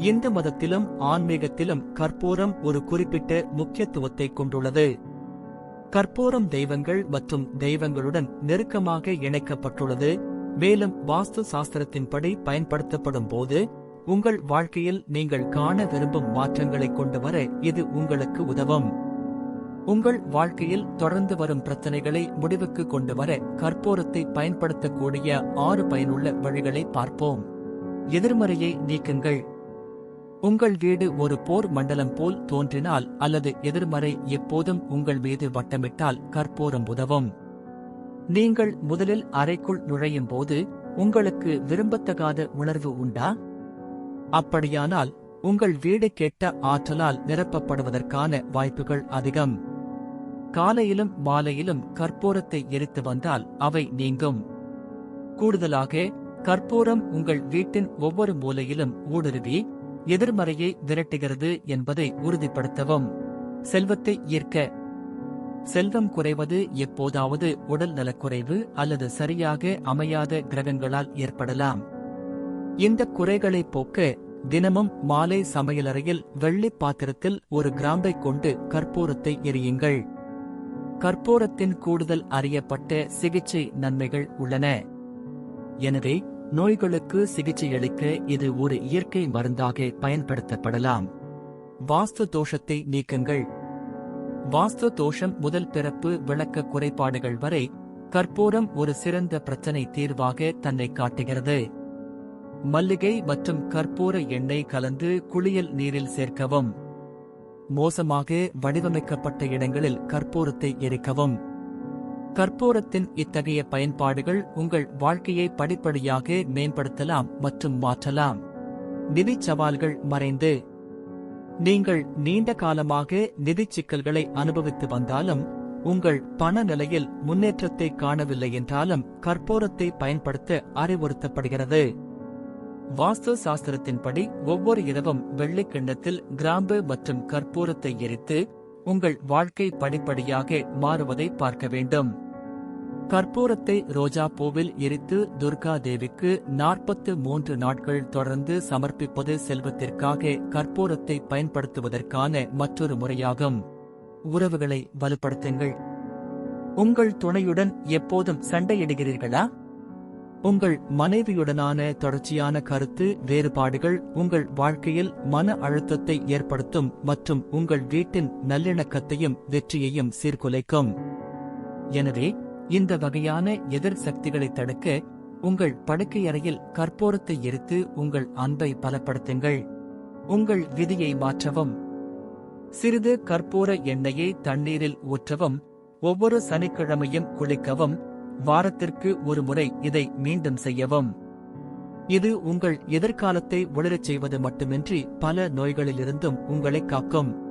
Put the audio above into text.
இந்து மதத்திலும் ஆன்மீகத்திலும் கற்பூரம் ஒரு குறிப்பிட்ட முக்கியத்துவத்தை கொண்டுள்ளது. கற்பூரம் தெய்வங்கள் மற்றும் தெய்வங்களுடன் நெருக்கமாக இணைக்கப்பட்டுள்ளது. மேலும் வாஸ்து சாஸ்திரத்தின்படி பயன்படுத்தப்படும் போது உங்கள் வாழ்க்கையில் நீங்கள் காண விரும்பும் மாற்றங்களை கொண்டு வர இது உங்களுக்கு உதவும். உங்கள் வாழ்க்கையில் தொடர்ந்து வரும் பிரச்சனைகளை முடிவுக்கு கொண்டு வர கற்பூரத்தை பயன்படுத்தக்கூடிய ஆறு பயனுள்ள வழிகளை பார்ப்போம். எதிர்மறையை நீக்குங்கள். உங்கள் வீடு ஒரு போர் மண்டலம் போல் தோன்றினால் அல்லது எதிர்மறை எப்போதும் உங்கள் மீது வட்டமிட்டால் கற்பூரம் உதவும். நீங்கள் முதலில் அறைக்குள் நுழையும் போது உங்களுக்கு விரும்பத்தகாத உணர்வு உண்டா? அப்படியானால் உங்கள் வீடு கெட்ட ஆற்றலால் நிரப்பப்படுவதற்கான வாய்ப்புகள் அதிகம். காலையிலும் மாலையிலும் கற்பூரத்தை எரித்து வந்தால் அவை நீங்கும். கூடுதலாக கற்பூரம் உங்கள் வீட்டின் ஒவ்வொரு மூலையிலும் ஊடுருவி எதிர்மறையை விரட்டுகிறது என்பதை உறுதிப்படுத்தவும். செல்வத்தை ஈர்க்க. செல்வம் குறைவது எப்போதாவது உடல் நலக்குறைவு அல்லது சரியாக அமையாத கிரகங்களால் ஏற்படலாம். இந்த குறைகளை போக்க தினமும் மாலை சமையலறையில் வெள்ளி பாத்திரத்தில் ஒரு கிராம்பை கொண்டு கற்பூரத்தை எரியுங்கள் கற்பூரத்தின் கூடுதல் அறியப்பட்ட சிகிச்சை நன்மைகள் உள்ளன. எனவே நோய்களுக்கு சிகிச்சையளிக்க இது ஒரு இயற்கை மருந்தாக பயன்படுத்தப்படலாம். வாஸ்து தோஷத்தை நீக்குங்கள். வாஸ்து தோஷம் முதல் பிறப்பு விளக்க குறைபாடுகள் வரை கற்பூரம் ஒரு சிறந்த பிரச்சனை தீர்வாக தன்னை காட்டுகிறது. மல்லிகை மற்றும் கற்பூர எண்ணெய் கலந்து குளியல் நீரில் சேர்க்கவும். மோசமாக வடிவமைக்கப்பட்ட இடங்களில் கற்பூரத்தை எரிக்கவும். கற்பூரத்தின் இத்தகைய பயன்பாடுகள் உங்கள் வாழ்க்கையை படிப்படியாக மேம்படுத்தலாம் மற்றும் மாற்றலாம். நிதி சவால்கள் மறைந்து நீங்கள் நீண்ட காலமாக நிதி சிக்கல்களை அனுபவித்து வந்தாலும் உங்கள் பண நிலையில் முன்னேற்றத்தை காணவில்லை என்றாலும் கற்பூரத்தை பயன்படுத்த அறிவுறுத்தப்படுகிறது. வாஸ்து சாஸ்திரத்தின்படி ஒவ்வொரு இரவும் வெள்ளிக்கிண்ணத்தில் கிராம்பு மற்றும் கற்பூரத்தை எரித்து உங்கள் வாழ்க்கை படிப்படியாக மாறுவதை பார்க்க வேண்டும். கற்பூரத்தை ரோஜா பூவில் எரித்து துர்கா தேவிக்கு நாற்பத்து மூன்று நாட்கள் தொடர்ந்து சமர்ப்பிப்பது செல்வத்திற்காக கற்பூரத்தை பயன்படுத்துவதற்கான மற்றொரு முறையாகும். உறவுகளை வலுப்படுத்துங்கள். உங்கள் துணையுடன் எப்போதும் சண்டையிடுகிறீர்களா? உங்கள் மனைவியுடனான தொடர்ச்சியான கருத்து வேறுபாடுகள் உங்கள் வாழ்க்கையில் மன அழுத்தத்தை ஏற்படுத்தும் மற்றும் உங்கள் வீட்டின் நல்லிணக்கத்தையும் வெற்றியையும் சீர்குலைக்கும். எனவே இந்த வகையான எதிர் சக்திகளை தடுக்க உங்கள் படுக்கையறையில் கற்பூரத்தை எரித்து உங்கள் அன்பை பலப்படுத்துங்கள். உங்கள் விதியை மாற்றவும். சிறிது கற்பூர எண்ணெயை தண்ணீரில் ஊற்றவும். ஒவ்வொரு சனிக்கிழமையும் குளிக்கவும். வாரத்திற்கு ஒரு முறை இதை மீண்டும் செய்யவும். இது உங்கள் எதிர்காலத்தை ஒளிரச் செய்வது மட்டுமின்றி பல நோய்களிலிருந்தும் உங்களை காக்கும்.